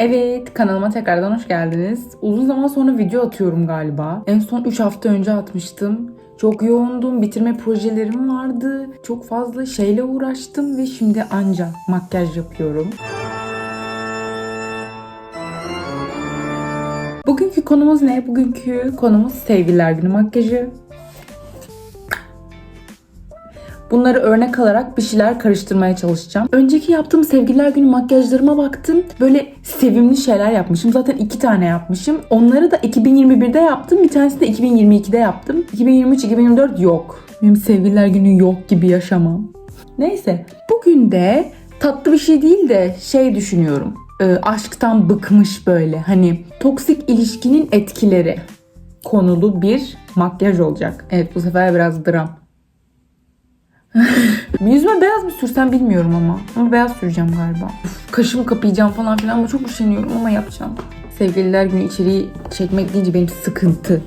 Evet kanalıma tekrardan hoş geldiniz. Uzun zaman sonra video atıyorum galiba. En son 3 hafta önce atmıştım. Çok yoğundum, bitirme projelerim vardı. Çok fazla şeyle uğraştım ve şimdi anca makyaj yapıyorum. Bugünkü konumuz ne? Bugünkü konumuz sevgililer günü makyajı. Bunları örnek alarak bir şeyler karıştırmaya çalışacağım. Önceki yaptığım sevgililer günü makyajlarıma baktım. Böyle sevimli şeyler yapmışım. Zaten iki tane yapmışım. Onları da 2021'de yaptım. Bir tanesini de 2022'de yaptım. 2023-2024 yok. Benim sevgililer günü yok gibi yaşamam. Neyse. Bugün de tatlı bir şey değil de şey düşünüyorum. Ee, aşktan bıkmış böyle. Hani toksik ilişkinin etkileri konulu bir makyaj olacak. Evet bu sefer biraz dram. Yüzüme beyaz mı sürsem bilmiyorum ama. Ama beyaz süreceğim galiba. Uf, kaşımı kapayacağım falan filan ama çok üşeniyorum ama yapacağım. Sevgililer günü içeriği çekmek deyince benim sıkıntı.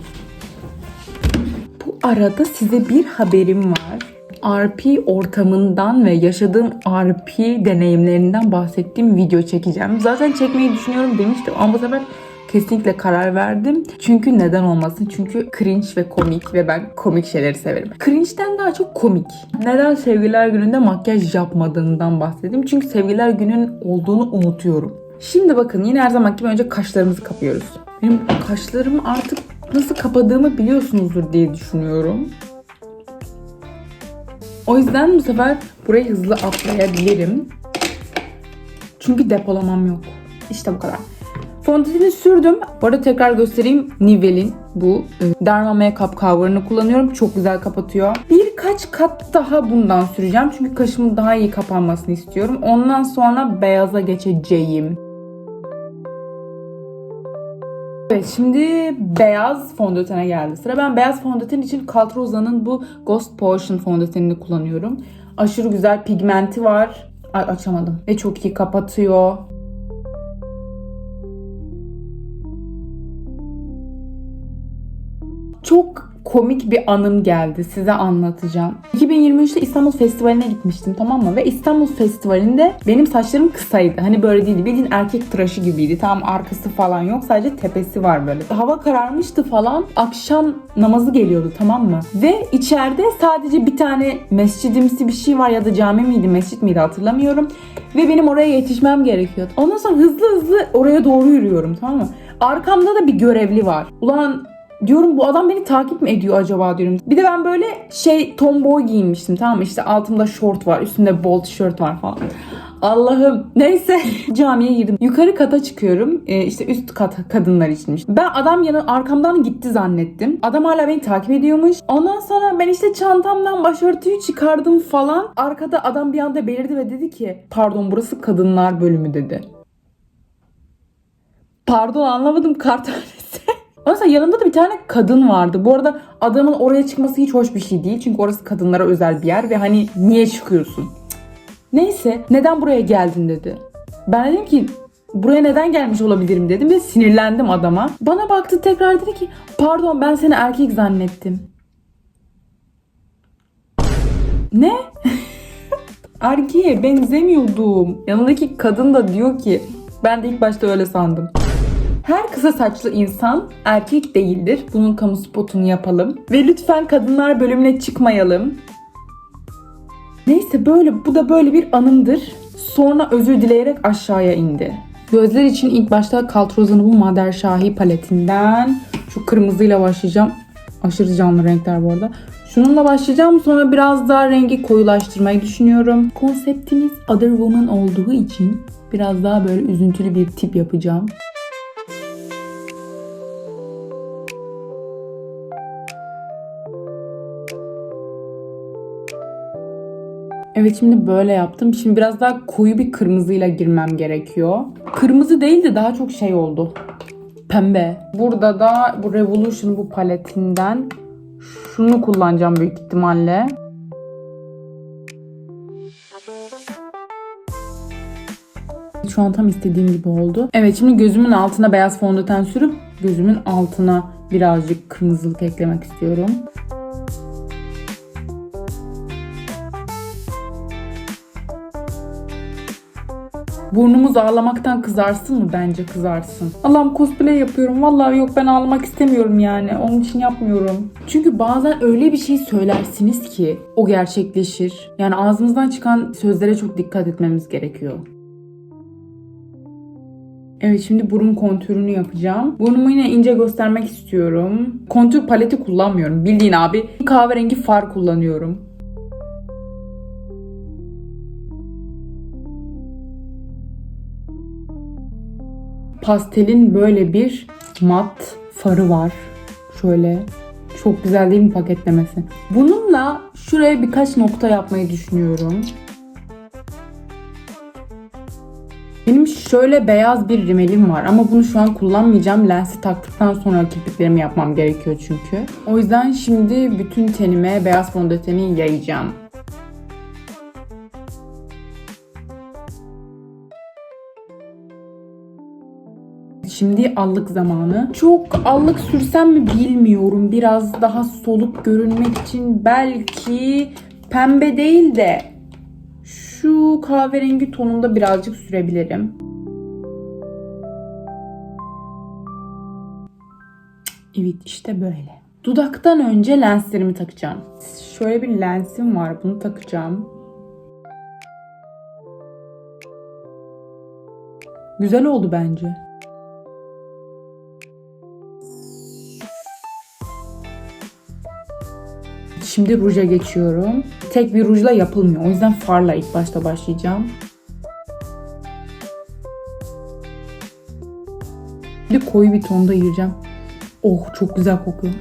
Bu arada size bir haberim var. RP ortamından ve yaşadığım RP deneyimlerinden bahsettiğim video çekeceğim. Zaten çekmeyi düşünüyorum demiştim ama bu sefer kesinlikle karar verdim. Çünkü neden olmasın? Çünkü cringe ve komik ve ben komik şeyleri severim. Cringe'den daha çok komik. Neden sevgililer gününde makyaj yapmadığımdan bahsedeyim. Çünkü sevgililer günün olduğunu unutuyorum. Şimdi bakın yine her zaman gibi önce kaşlarımızı kapıyoruz. Benim kaşlarımı artık nasıl kapadığımı biliyorsunuzdur diye düşünüyorum. O yüzden bu sefer burayı hızlı atlayabilirim. Çünkü depolamam yok. İşte bu kadar. Fondöteni sürdüm. Bu arada tekrar göstereyim. Nivel'in bu e, Derma Makeup Cover'ını kullanıyorum. Çok güzel kapatıyor. Birkaç kat daha bundan süreceğim. Çünkü kaşımın daha iyi kapanmasını istiyorum. Ondan sonra beyaza geçeceğim. Evet şimdi beyaz fondötene geldi sıra. Ben beyaz fondöten için Caltrosa'nın bu Ghost Potion fondötenini kullanıyorum. Aşırı güzel pigmenti var. Ay açamadım. Ve çok iyi kapatıyor. Çok komik bir anım geldi. Size anlatacağım. 2023'te İstanbul Festivali'ne gitmiştim tamam mı? Ve İstanbul Festivali'nde benim saçlarım kısaydı. Hani böyle değildi. Bildiğin erkek tıraşı gibiydi. Tam arkası falan yok. Sadece tepesi var böyle. Hava kararmıştı falan. Akşam namazı geliyordu tamam mı? Ve içeride sadece bir tane mescidimsi bir şey var ya da cami miydi, mescit miydi hatırlamıyorum. Ve benim oraya yetişmem gerekiyordu. Ondan sonra hızlı hızlı oraya doğru yürüyorum tamam mı? Arkamda da bir görevli var. Ulan diyorum bu adam beni takip mi ediyor acaba diyorum. Bir de ben böyle şey tomboy giyinmiştim tamam mı? İşte altımda şort var, üstünde bol tişört var falan. Allah'ım. Neyse camiye girdim. Yukarı kata çıkıyorum. Ee, işte üst kat kadınlar içinmiş. Ben adam yanı arkamdan gitti zannettim. Adam hala beni takip ediyormuş. Ondan sonra ben işte çantamdan başörtüyü çıkardım falan. Arkada adam bir anda belirdi ve dedi ki pardon burası kadınlar bölümü dedi. Pardon anlamadım kart Mesela yanında da bir tane kadın vardı. Bu arada adamın oraya çıkması hiç hoş bir şey değil. Çünkü orası kadınlara özel bir yer ve hani niye çıkıyorsun? Neyse neden buraya geldin dedi. Ben dedim ki buraya neden gelmiş olabilirim dedim ve sinirlendim adama. Bana baktı tekrar dedi ki pardon ben seni erkek zannettim. Ne? Erkeğe benzemiyordum. Yanındaki kadın da diyor ki ben de ilk başta öyle sandım. Her kısa saçlı insan erkek değildir. Bunun kamu spotunu yapalım. Ve lütfen kadınlar bölümüne çıkmayalım. Neyse böyle bu da böyle bir anımdır. Sonra özür dileyerek aşağıya indi. Gözler için ilk başta Caltrosa'nın bu Mader Şahi paletinden şu kırmızıyla başlayacağım. Aşırı canlı renkler bu arada. Şununla başlayacağım sonra biraz daha rengi koyulaştırmayı düşünüyorum. Konseptimiz Other Woman olduğu için biraz daha böyle üzüntülü bir tip yapacağım. Evet şimdi böyle yaptım. Şimdi biraz daha koyu bir kırmızıyla girmem gerekiyor. Kırmızı değil de daha çok şey oldu. Pembe. Burada da bu Revolution bu paletinden şunu kullanacağım büyük ihtimalle. Şu an tam istediğim gibi oldu. Evet şimdi gözümün altına beyaz fondöten sürüp gözümün altına birazcık kırmızılık eklemek istiyorum. Burnumuz ağlamaktan kızarsın mı? Bence kızarsın. Allah'ım cosplay yapıyorum. Vallahi yok ben ağlamak istemiyorum yani. Onun için yapmıyorum. Çünkü bazen öyle bir şey söylersiniz ki o gerçekleşir. Yani ağzımızdan çıkan sözlere çok dikkat etmemiz gerekiyor. Evet şimdi burun kontürünü yapacağım. Burnumu yine ince göstermek istiyorum. Kontür paleti kullanmıyorum. Bildiğin abi kahverengi far kullanıyorum. Pastelin böyle bir mat farı var. Şöyle çok güzel değil mi paketlemesi? Bununla şuraya birkaç nokta yapmayı düşünüyorum. Benim şöyle beyaz bir rimelim var ama bunu şu an kullanmayacağım. Lensi taktıktan sonra kirpiklerimi yapmam gerekiyor çünkü. O yüzden şimdi bütün tenime beyaz fondöteni yayacağım. Şimdi allık zamanı. Çok allık sürsem mi bilmiyorum. Biraz daha soluk görünmek için belki pembe değil de şu kahverengi tonunda birazcık sürebilirim. Evet işte böyle. Dudaktan önce lenslerimi takacağım. Şöyle bir lensim var. Bunu takacağım. Güzel oldu bence. Şimdi ruja geçiyorum. Tek bir rujla yapılmıyor. O yüzden farla ilk başta başlayacağım. De koyu bir tonda yiyeceğim. Oh çok güzel kokuyor.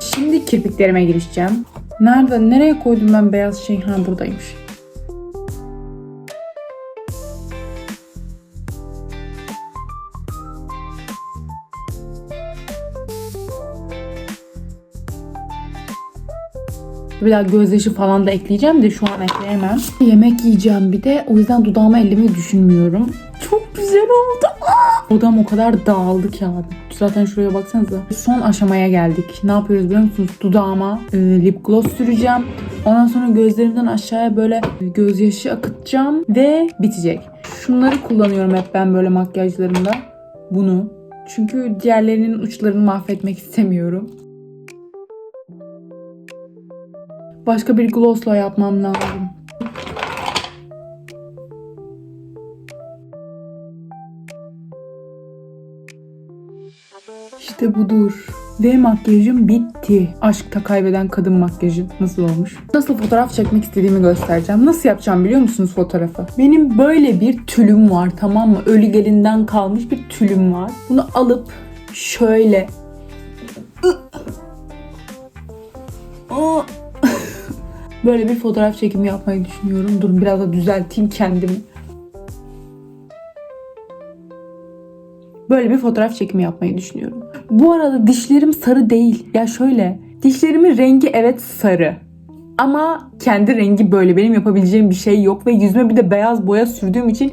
Şimdi kirpiklerime girişeceğim. Nerede? Nereye koydum ben beyaz şey? Ha buradaymış. Bir daha gözyaşı falan da ekleyeceğim de şu an ekleyemem. Yemek yiyeceğim bir de. O yüzden dudağıma ellemeyi düşünmüyorum. Çok güzel oldu. Aa! Odam o kadar dağıldı ki abi. Zaten şuraya baksanıza. Son aşamaya geldik. Ne yapıyoruz biliyor musunuz? Dudağıma e, lip gloss süreceğim. Ondan sonra gözlerimden aşağıya böyle gözyaşı akıtacağım ve bitecek. Şunları kullanıyorum hep ben böyle makyajlarımda. Bunu. Çünkü diğerlerinin uçlarını mahvetmek istemiyorum. Başka bir glossla yapmam lazım. İşte budur. Ve makyajım bitti. Aşkta kaybeden kadın makyajı nasıl olmuş? Nasıl fotoğraf çekmek istediğimi göstereceğim. Nasıl yapacağım biliyor musunuz fotoğrafı? Benim böyle bir tülüm var tamam mı? Ölü gelinden kalmış bir tülüm var. Bunu alıp şöyle! Böyle bir fotoğraf çekimi yapmayı düşünüyorum. Dur biraz da düzelteyim kendimi. Böyle bir fotoğraf çekimi yapmayı düşünüyorum. Bu arada dişlerim sarı değil. Ya şöyle, dişlerimin rengi evet sarı. Ama kendi rengi böyle. Benim yapabileceğim bir şey yok ve yüzüme bir de beyaz boya sürdüğüm için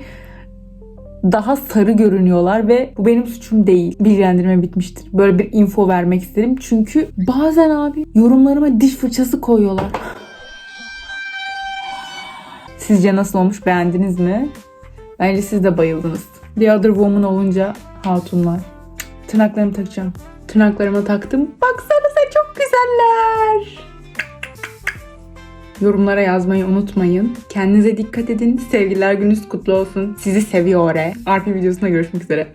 daha sarı görünüyorlar ve bu benim suçum değil. Bilgilendirme bitmiştir. Böyle bir info vermek istedim. Çünkü bazen abi yorumlarıma diş fırçası koyuyorlar. Sizce nasıl olmuş? Beğendiniz mi? Bence siz de bayıldınız. The Other Woman olunca hatunlar. Tırnaklarımı takacağım. Tırnaklarıma taktım. Baksanıza çok güzeller. Yorumlara yazmayı unutmayın. Kendinize dikkat edin. Sevgililer gününüz kutlu olsun. Sizi seviyor. Arpi videosunda görüşmek üzere.